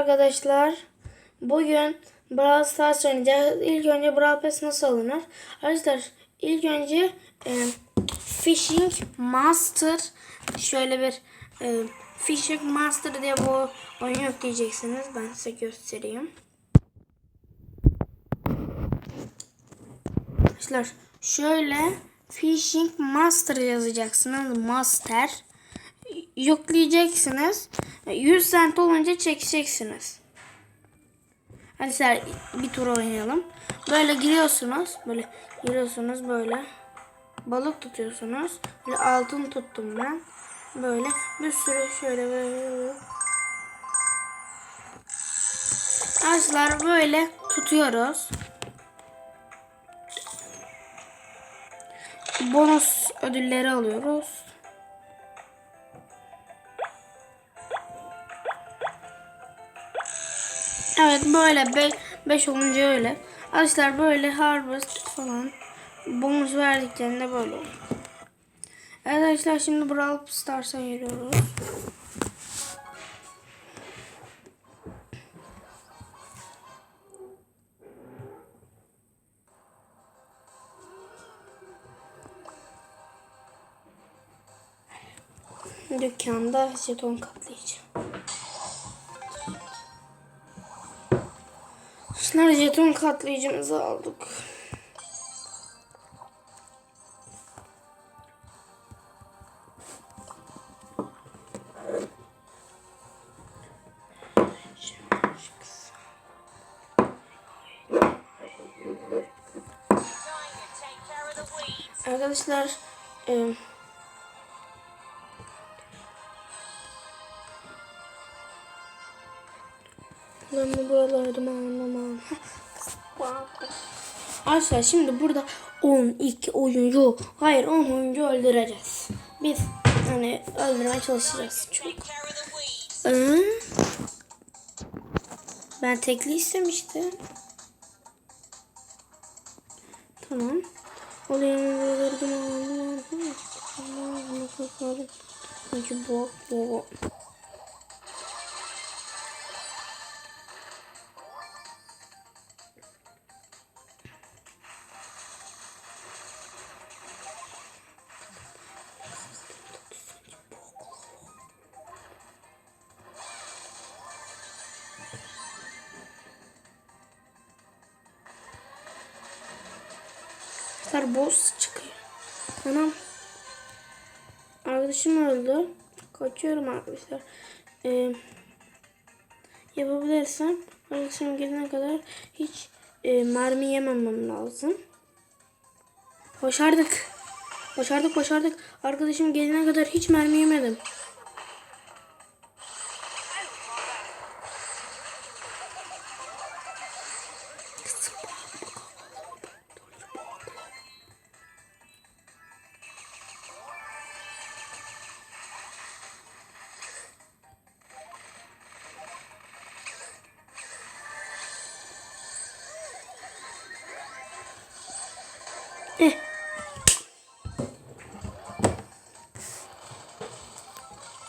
arkadaşlar. Bugün Brawl Stars oynayacağız. İlk önce Brawl Pass nasıl alınır? Arkadaşlar ilk önce e, Fishing Master şöyle bir e, Fishing Master diye bu oyun yükleyeceksiniz. Ben size göstereyim. Arkadaşlar şöyle Fishing Master yazacaksınız. Master yükleyeceksiniz. 100 cent olunca çekeceksiniz. Hadi sen bir tur oynayalım. Böyle giriyorsunuz. Böyle giriyorsunuz böyle. Balık tutuyorsunuz. Böyle altın tuttum ben. Böyle bir sürü şöyle böyle. Arkadaşlar böyle tutuyoruz. Bonus ödülleri alıyoruz. Evet böyle 5 olunca öyle. Arkadaşlar böyle harvest falan bonus verdiklerinde böyle oluyor. Evet arkadaşlar şimdi Brawl Stars'a giriyoruz. Dükkanda jeton katlayacağım. Arkadaşlar jeton katlayıcımızı aldık. Arkadaşlar e, ben bu buralardım anlamam. Arkadaşlar şimdi burada 12 oyuncu hayır 10 oyuncu öldüreceğiz. Biz hani öldürmeye çalışacağız çok. Ee, ben tekli istemiştim. Tamam. Olayım Çünkü bu bu. Arkadaşlar boss çıkıyor. Anam. Arkadaşım öldü. Kaçıyorum arkadaşlar. Ee, yapabilirsem arkadaşım gelene kadar hiç e, mermi yememem lazım. Başardık. Başardık başardık. Arkadaşım gelene kadar hiç mermi yemedim.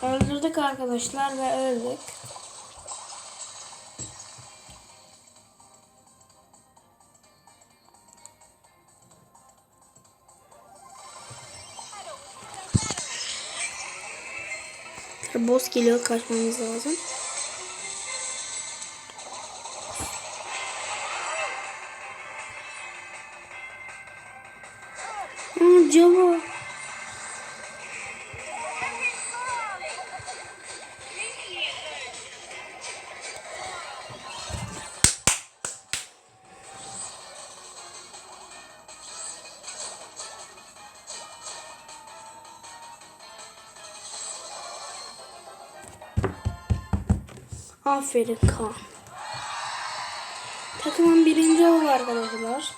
Öldürdük arkadaşlar ve öldük. Boss geliyor kaçmamız lazım. Aferin Kaan. Takımın birinci oldu arkadaşlar.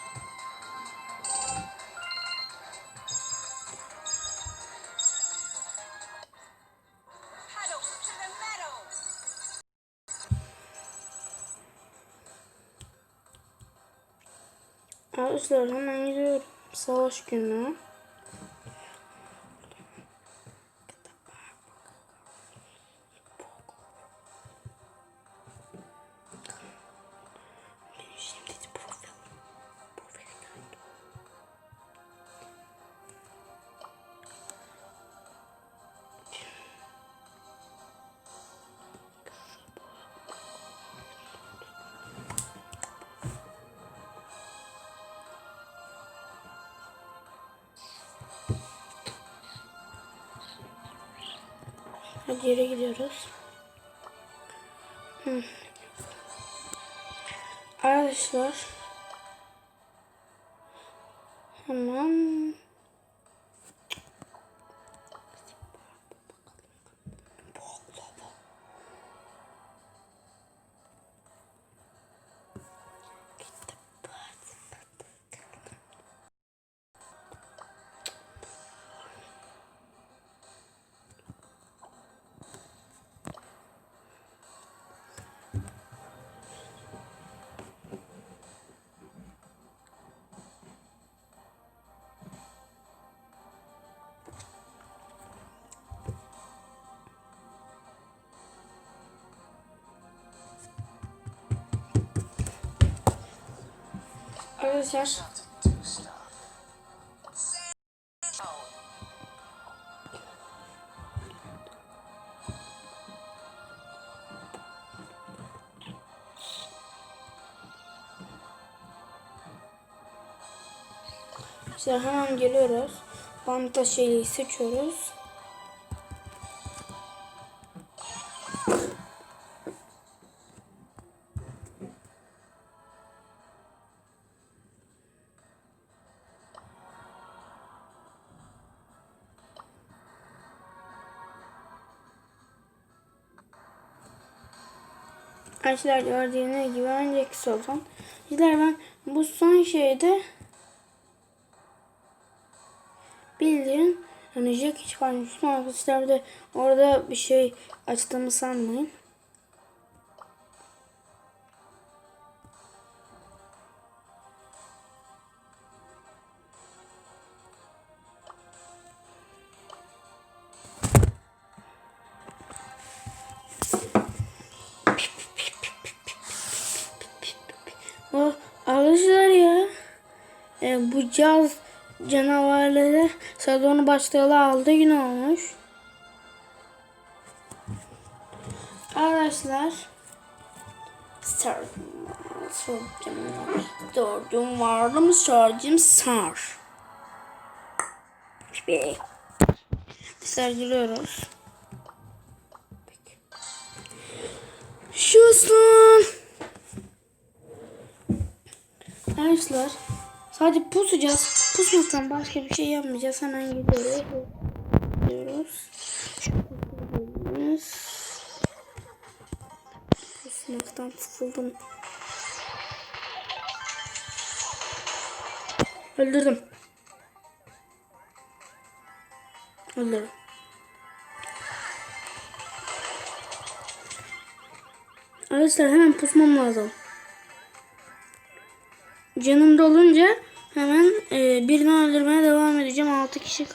Arkadaşlar hemen gidiyorum. Savaş günü. Hadi yere gidiyoruz. Hı. Arkadaşlar. Hemen. Arkadaşlar. İşte hemen geliyoruz. Banta şeyi seçiyoruz. Arkadaşlar gördüğünüz gibi önceki soldan. Arkadaşlar ben bu son şeyde bildiğin hani Jack çıkarmıştım arkadaşlar da orada bir şey açtığımı sanmayın. Bu caz canavarları sezonu başlayalı 6 gün olmuş. Arkadaşlar sardım sardım vardım sardım sar. Bir. Sergiliyoruz. Şu son. Arkadaşlar sadece pusacağız. Pusmaktan başka bir şey yapmayacağız. Hemen. Gidiyoruz. Gidiyoruz. Pusmaktan fısıldım. Öldürdüm. Öldürdüm. Arkadaşlar hemen pusmam lazım. Canım dolunca hemen e, birini öldürmeye devam edeceğim. 6 kişi.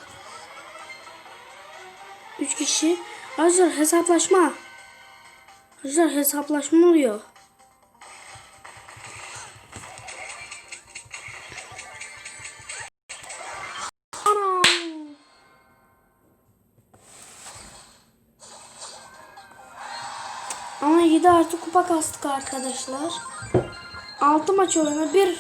3 kişi. Arkadaşlar hesaplaşma. Arkadaşlar hesaplaşma oluyor. Ama 7 artı kupa kastık arkadaşlar. 6 maç oyunu bir